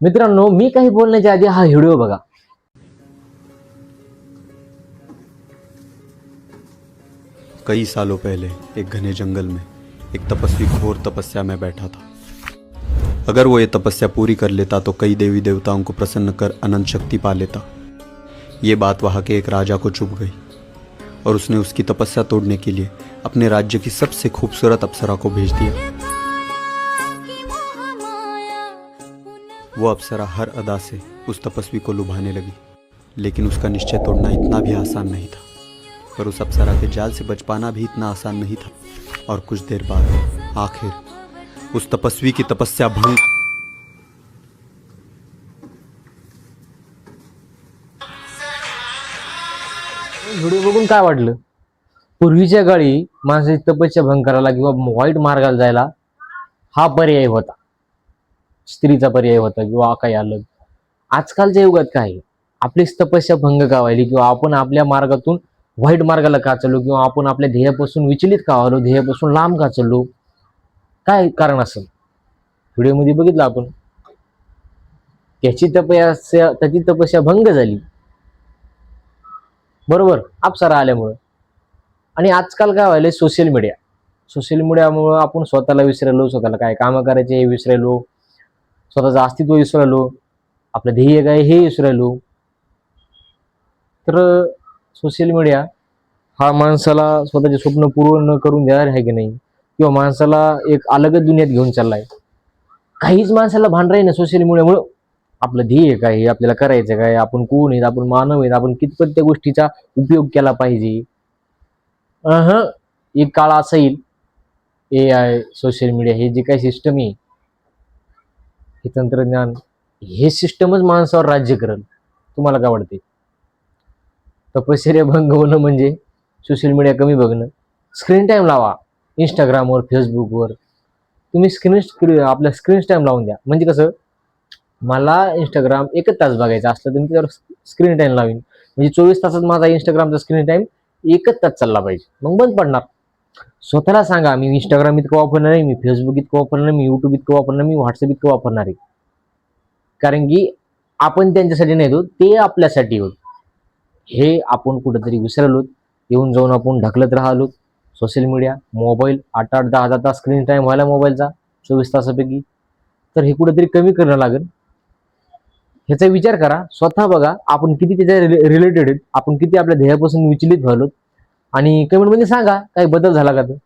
मित्रांनो मी काही बोलण्याच्या आधी हा व्हिडिओ बघा कई सालों पहले एक घने जंगल में एक तपस्वी घोर तपस्या में बैठा था अगर वो ये तपस्या पूरी कर लेता तो कई देवी देवताओं को प्रसन्न कर अनंत शक्ति पा लेता ये बात वहाँ के एक राजा को चुभ गई और उसने उसकी तपस्या तोड़ने के लिए अपने राज्य की सबसे खूबसूरत अप्सरा को भेज दिया वो अप्सरा हर अदा से उस तपस्वी को लुभाने लगी लेकिन उसका निश्चय तोड़ना इतना भी आसान नहीं था पर उस अप्सरा के जाल से बच पाना भी इतना आसान नहीं था। और कुछ देर बाद आखिर उस तपस्वी की तपस्या भंग। व्हिडिओ बघून काय वाटलं? पूर्वीच्या काळी माणसाची तपस्या भंग करायला किंवा वाईट मार्गाला जायला हा पर्याय होता. स्त्रीचा पर्याय होता किंवा काही आलं. आजकालच्या युगात काय आहे? आपलीच तपस्या भंग का व्हायली किंवा आपण आपल्या मार्गातून वाईट मार्गाला का चाललो किंवा आपण आपल्या ध्येयापासून विचलित का व्हालो ध्येयापासून लांब का चाललो? काय कारण असेल? व्हिडिओमध्ये बघितलं आपण. त्याची तपस्या त्याची तपस्या भंग झाली. बरोबर? आपसारा आल्यामुळं. आणि आजकाल काय व्हायलंय? Social media. सोशल मीडियामुळं आपण स्वतःला विसरायलो स्वतःला काय कामं करायचे हे विसरायलो स्वतःचं अस्तित्व विसरायलो आपलं ध्येय काय हे विसरायलो तर सोशल मीडिया हा माणसाला स्वतःचे स्वप्न पूर्ण करून देणार आहे की नाही? किंवा माणसाला एक अलगच दुनियात घेऊन चाललाय. काहीच माणसाला भान राही ना सोशल मीडियामुळं आपलं ध्येय काय हे आपल्याला करायचं काय? आपण कोण आहेत? आपण मानव आहेत? आपण कितपत त्या गोष्टीचा उपयोग केला पाहिजे? अह. एक काळ असा येईल ए आय सोशल मीडिया हे जे काही सिस्टम आहे हे तंत्रज्ञान हे सिस्टमच माणसावर राज्य करेल. तुम्हाला काय वाटते तपश्चर्या भंग होणं म्हणजे सोशल मीडिया कमी बघणं. स्क्रीन टाईम लावा. इंस्टाग्रामवर फेसबुकवर तुम्ही स्क्रीन स्क्री आपल्या स्क्रीन टाईम लावून द्या. म्हणजे कसं? मला इंस्टाग्राम एकच तास बघायचा असलं तर मी त्यावर स्क्रीन टाईम लावीन. म्हणजे चोवीस तासात माझा इंस्टाग्रामचा स्क्रीन टाईम एकच तास चालला पाहिजे. मग बंद पडणार. स्वतःला सांगा मी इंस्टाग्राम इतकं वापरणार नाही मी फेसबुक इतकं वापरणार नाही मी युट्यूब इतकं वापरणार नाही मी व्हॉट्सअप इतकं वापरणार आहे. कारण की आपण त्यांच्यासाठी नाही होत ते आपल्यासाठी होत. हे आपण कुठंतरी विसरलो येऊन जाऊन आपण ढकलत राहिलो. सोशल मीडिया मोबाईल आठ आठ दहा दहा तास स्क्रीन टाईम व्हायला मोबाईलचा चोवीस तासापैकी. तर हे कुठंतरी कमी करणं लागेल. ह्याचा विचार करा स्वतः बघा आपण किती त्याच्या रिलेटेड आहेत आपण किती आपल्या ध्येयापासून विचलित व्हायलो आणि कमेंटमध्ये सांगा काही बदल झाला का तो?